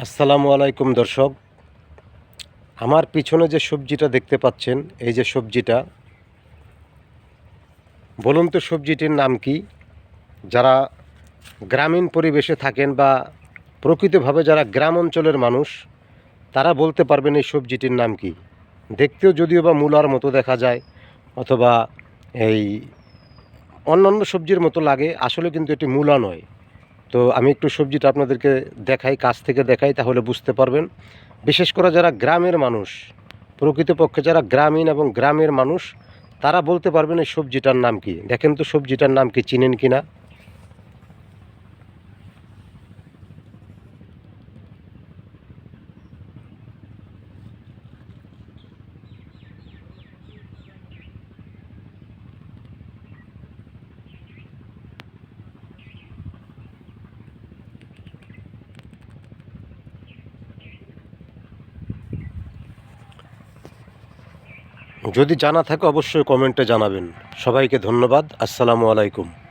আসসালামু আলাইকুম দর্শক। আমার পিছনে যে সবজিটা দেখতে পাচ্ছেন, এই যে সবজিটা, বলুন তো সবজিটির নাম কি? যারা গ্রামীণ পরিবেশে থাকেন বা প্রকৃতভাবে যারা গ্রাম অঞ্চলের মানুষ, তারা বলতে পারবেন এই সবজিটির নাম কি। দেখতেও যদিও বা মূলার মতো দেখা যায়, অথবা এই অন্যান্য সবজির মতো লাগে, আসলে কিন্তু এটি মূলা নয়। তো আমি একটু সবজিটা আপনাদেরকে দেখাই, কাছ থেকে দেখাই, তাহলে বুঝতে পারবেন। বিশেষ করে যারা গ্রামের মানুষ, প্রকৃতপক্ষে যারা গ্রামীণ এবং গ্রামের মানুষ, তারা বলতে পারবেন এই সবজিটার নাম কি। দেখেন তো সবজিটার নাম কি, চিনেন কি না? যদি জানা থাকে অবশ্যই কমেন্টে জানাবেন। সবাইকে ধন্যবাদ। আসসালামু আলাইকুম।